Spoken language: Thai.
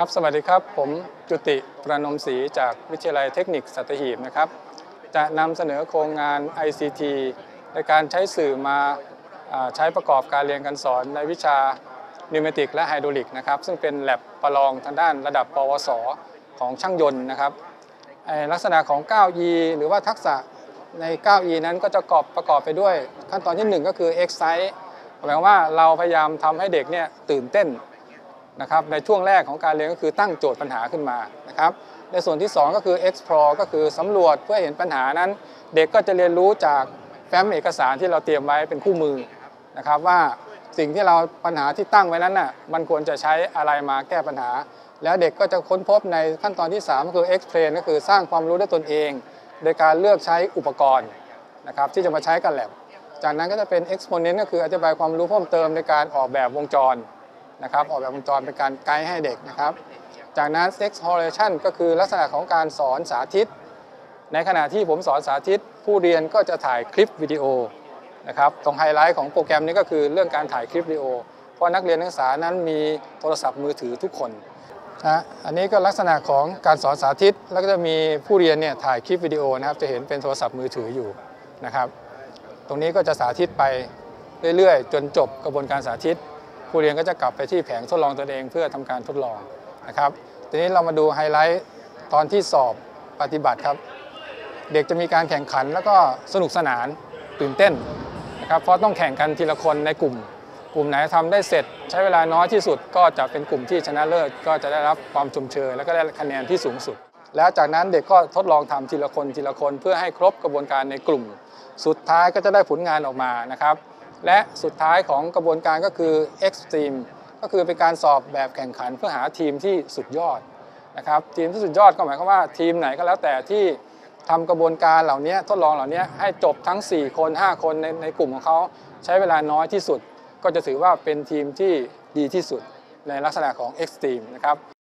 ครับ สวัสดีครับ ผมจุติประนมศรีจากวิทยาลัยเทคนิคสัตหีบนะครับ จะนำเสนอโครงงาน ICT ในการใช้สื่อมาอใช้ประกอบการเรียนการสอนในวิชานิวเมติกและไฮดรอลิกนะครับ ซึ่งเป็นแลบประลองทางด้านระดับ ปวส ของช่างยนต์นะครับ ลักษณะของ 9E หรือว่าทักษะใน 9E นั้นก็จะประกอบประกอบไปด้วยขั้นตอนทีหนึ่1 ก็คือ Excite หมายความว่าเราพยายามทำให้เด็กเนี่ยตื่นเต้น นะครับในช่วงแรกของการเรียนก็คือตั้งโจทย์ปัญหาขึ้นมานะครับในส่วนที่ 2 ก็คือ explore ก็คือสำรวจเพื่อเห็นปัญหานั้น เด็กก็จะเรียนรู้จากแฟ้มเอกสารที่เราเตรียมไว้เป็นคู่มือนะครับว่าสิ่งที่เราปัญหาที่ตั้งไว้นั้นน่ะมันควรจะใช้อะไรมาแก้ปัญหา แล้วเด็กก็จะค้นพบในขั้นตอนที่ 3 ก็คือ explain ก็คือสร้างความรู้ด้วยตนเอง โดยการเลือกใช้อุปกรณ์นะครับที่จะมาใช้กับแลบจากนั้นก็จะเป็น exponent ก็คืออธิบายความรู้เพิ่มเติมในการออกแบบวงจร นะครับออกแบบวงจรเป็นการไกด์ให้เด็กนะครับ จากนั้น exploration ก็คือลักษณะของการสอนสาธิต ในขณะที่ผมสอนสาธิต ผู้เรียนก็จะถ่ายคลิปวิดีโอนะครับตรงไฮไลท์ของโปรแกรมนี้ก็คือเรื่องการถ่ายคลิปวิดีโอ เพราะนักเรียนนักศึกษานั้นมีโทรศัพท์มือถือทุกคนนะอันนี้ก็ลักษณะของการสอนสาธิต แล้วก็จะมีผู้เรียนเนี่ยถ่ายคลิปวิดีโอนะครับจะเห็นเป็นโทรศัพท์มือถืออยู่นะครับ ตรงนี้ก็จะสาธิตไปเรื่อยๆ จนจบกระบวนการสาธิต ผู้เรียนก็จะกลับไปที่แผงทดลองตนเองเพื่อทำการทดลองนะครับทีนี้เรามาดูไฮไลท์ตอนที่สอบปฏิบัติครับ เด็กจะมีการแข่งขันแล้วก็สนุกสนานตื่นเต้นนะครับเพราะต้องแข่งกันทีละคนในกลุ่ม กลุ่มไหนทำได้เสร็จ ใช้เวลาน้อยที่สุดก็จะเป็นกลุ่มที่ชนะเลิศก็จะได้รับความชมเชย แล้วก็ได้คะแนนที่สูงสุด แล้วจากนั้นเด็กก็ทดลองทำทีละคนทีละคนเพื่อให้ครบกระบวนการในกลุ่ม สุดท้ายก็จะได้ผลงานออกมานะครับ และสุดท้ายของกระบวนการก็คือ Extreme ก็คือเป็นการสอบแบบแข่งขันเพื่อหาทีมที่สุดยอดนะครับทีมที่สุดยอดก็หมายความว่าทีมไหนก็แล้วแต่ที่ทำกระบวนการเหล่านี้ทดลองเหล่านี้ให้จบทั้ง 4 คน 5 คนในในกลุ่มของเขาใช้เวลาน้อยที่สุด ก็จะถือว่าเป็นทีมที่ดีที่สุดในลักษณะของ Extreme นะครับ